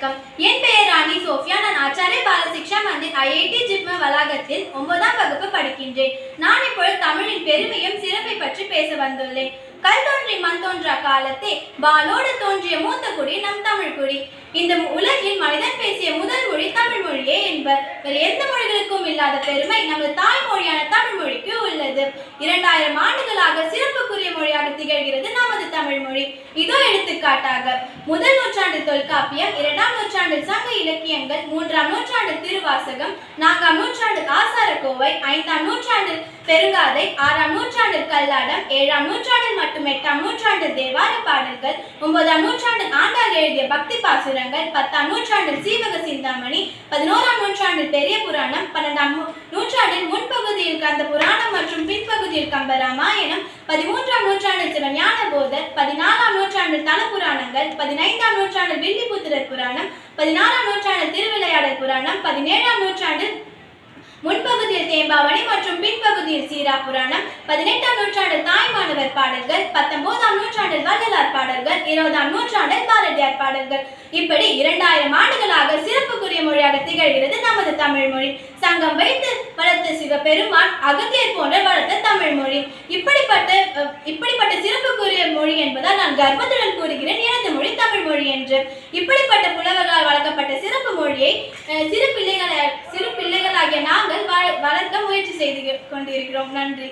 வணக்கம். என் பெயர் ராணி சோஃபியா. நான் ஆச்சாரிய பாலசிக்ஷா மந்திர் ஐஐடி ஜிப்ம வளாகத்தில் ஒன்பதாம் வகுப்பு படிக்கின்றேன். நான் இப்பொழுது தமிழின் பெருமையும் சிறப்பை பற்றி பேச வந்துள்ளேன். கல் தோன்றி மண் தோன்றா காலத்தே பாலோடு தோன்றிய மூத்த குடி நம் தமிழ் குடி. இந்த உலகில் மனிதன் பேசிய முதல் மொழி தமிழ் மொழியே என்பர். வேறு எந்த மொழிகளுக்கும் இல்லாத பெருமை நமது தாய்மொழியான தமிழ் மொழிக்கு உள்ளது. இரண்டாயிரம் ஆண்டுகளாக சிறப்புக்குரிய மொழியாக திகழ்கிறது நமது தமிழ் மொழி. எடுத்துக்காட்டாக முதல் நூற்றாண்டு தொல்காப்பியம் இரண்டாம் நூற்றாண்டு சங்க இலக்கியங்கள் மூன்றாம் நூற்றாண்டு திருவாசகம் நான்காம் நூற்றாண்டு ஆசாரக்கோவை ஐந்தாம் நூற்றாண்டு பெருங்காதை ஆறாம் நூற்றாண்டு கல்லாடம் ஏழாம் நூற்றாண்டில் மற்றும் எட்டாம் நூற்றாண்டு தேவார பாடல்கள் ஒன்பதாம் நூற்றாண்டு ஆண்டாள் எழுதிய பக்தி பாசுரங்கள் பத்தாம் நூற்றாண்டில் சீவக சிந்தாமணி பதினோராம் நூற்றாண்டில் பெரிய புராணம் பன்னெண்டாம் நூ- நூற்றாண்டில் முன்பகுதியில் கந்த புராணம் மற்றும் பின்பகுதியில் கம்ப ராமாயணம் பதிமூன்றாம் சிவஞான போதர் பதினாலாம் நூற்றாண்டு தல பதினைந்தாம் நூற்றாண்டில் வில்லிபுத்திரர் புராணம் பதினாறாம் நூற்றாண்டில் திருவிளையாடல் புராணம் பதினேழாம் நூற்றாண்டில் முன்பகுதியில் தேம்பாவணி மற்றும் பின்பகுதியில் சீரா புராணம் பதினெட்டாம் நூற்றாண்டில் தாய்மானவர் பாடல்கள் பத்தொன்பதாம் நூற்றாண்டில் வள்ளலார் பாடல்கள் இருபதாம் நூற்றாண்டில் பாரதியார் பாடல்கள். இப்படி இரண்டாயிரம் ஆண்டுகளாக சிறப்புக்குரிய மொழியாக திகழ்கிறது நமது தமிழ் மொழி. சங்கம் வைத்து வளர்த்த சிவபெருமான் அகத்தியர் போன்ற வளர்த்த தமிழ் மொழி. இப்படிப்பட்ட இப்படிப்பட்ட கர்ப்பத்துடன் கூறுகிறேன் எனது மொழி தமிழ் மொழி என்று இப்படிப்பட்ட புலவர்களால் வளர்க்கப்பட்ட சிறப்பு மொழியை அஹ், சிறு பிள்ளைகளை சிறு பிள்ளைகளாகிய நாங்கள் வள- வளர்க்க முயற்சி செய்து கொண்டிருக்கிறோம். நன்றி.